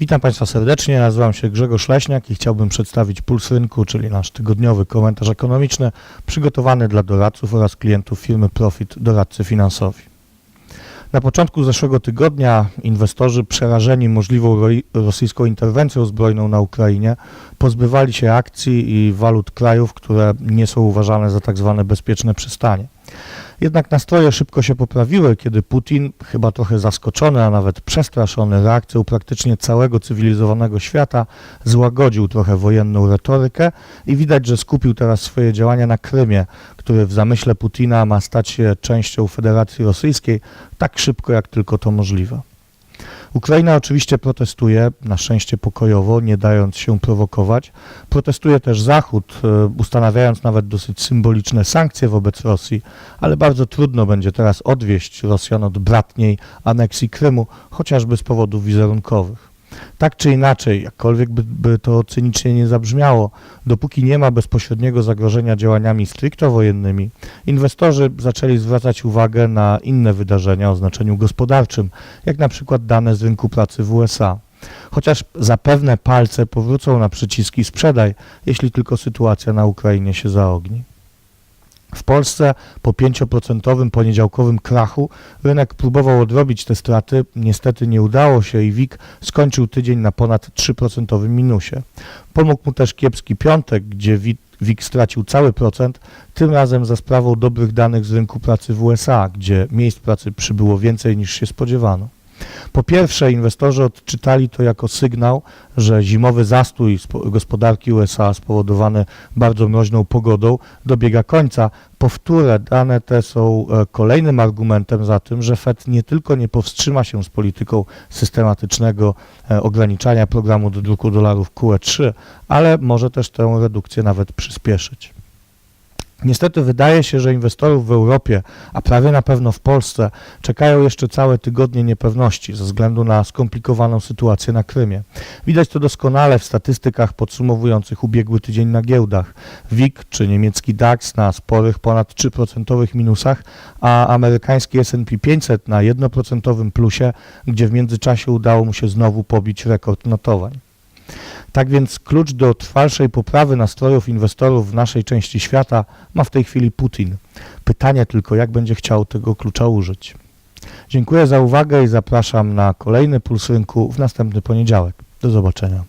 Witam Państwa serdecznie, nazywam się Grzegorz Leśniak i chciałbym przedstawić Puls Rynku, czyli nasz tygodniowy komentarz ekonomiczny przygotowany dla doradców oraz klientów firmy Profit Doradcy Finansowi. Na początku zeszłego tygodnia inwestorzy przerażeni możliwą rosyjską interwencją zbrojną na Ukrainie pozbywali się akcji i walut krajów, które nie są uważane za tak zwane bezpieczne przystanie. Jednak nastroje szybko się poprawiły, kiedy Putin, chyba trochę zaskoczony, a nawet przestraszony reakcją praktycznie całego cywilizowanego świata, złagodził trochę wojenną retorykę i widać, że skupił teraz swoje działania na Krymie, który w zamyśle Putina ma stać się częścią Federacji Rosyjskiej tak szybko, jak tylko to możliwe. Ukraina oczywiście protestuje, na szczęście pokojowo, nie dając się prowokować. Protestuje też Zachód, e, ustanawiając nawet dosyć symboliczne sankcje wobec Rosji, ale bardzo trudno będzie teraz odwieść Rosjan od bratniej aneksji Krymu, chociażby z powodów wizerunkowych. Tak czy inaczej, jakkolwiek by, by to cynicznie nie zabrzmiało, dopóki nie ma bezpośredniego zagrożenia działaniami stricto wojennymi, inwestorzy zaczęli zwracać uwagę na inne wydarzenia o znaczeniu gospodarczym, jak na przykład dane z rynku pracy w USA. Chociaż zapewne palce powrócą na przyciski sprzedaj, jeśli tylko sytuacja na Ukrainie się zaogni. W Polsce po 5% poniedziałkowym krachu rynek próbował odrobić te straty, niestety nie udało się i WIG skończył tydzień na ponad 3% minusie. Pomógł mu też kiepski piątek, gdzie WIG stracił cały procent, tym razem za sprawą dobrych danych z rynku pracy w USA, gdzie miejsc pracy przybyło więcej niż się spodziewano. Po pierwsze, inwestorzy odczytali to jako sygnał, że zimowy zastój spo- gospodarki USA spowodowany bardzo mroźną pogodą dobiega końca. Powtórę, dane te są e, kolejnym argumentem za tym, że Fed nie tylko nie powstrzyma się z polityką systematycznego e, ograniczania programu do druku dolarów QE3, ale może też tę redukcję nawet przyspieszyć. Niestety wydaje się, że inwestorów w Europie, a prawie na pewno w Polsce, czekają jeszcze całe tygodnie niepewności ze względu na skomplikowaną sytuację na Krymie. Widać to doskonale w statystykach podsumowujących ubiegły tydzień na giełdach. WIG czy niemiecki DAX na sporych ponad 3% minusach, a amerykański S&P 500 na 1% plusie, gdzie w międzyczasie udało mu się znowu pobić rekord notowań. Tak więc klucz do trwalszej poprawy nastrojów inwestorów w naszej części świata ma w tej chwili Putin. Pytanie tylko, jak będzie chciał tego klucza użyć. Dziękuję za uwagę i zapraszam na kolejny Puls Rynku w następny poniedziałek. Do zobaczenia.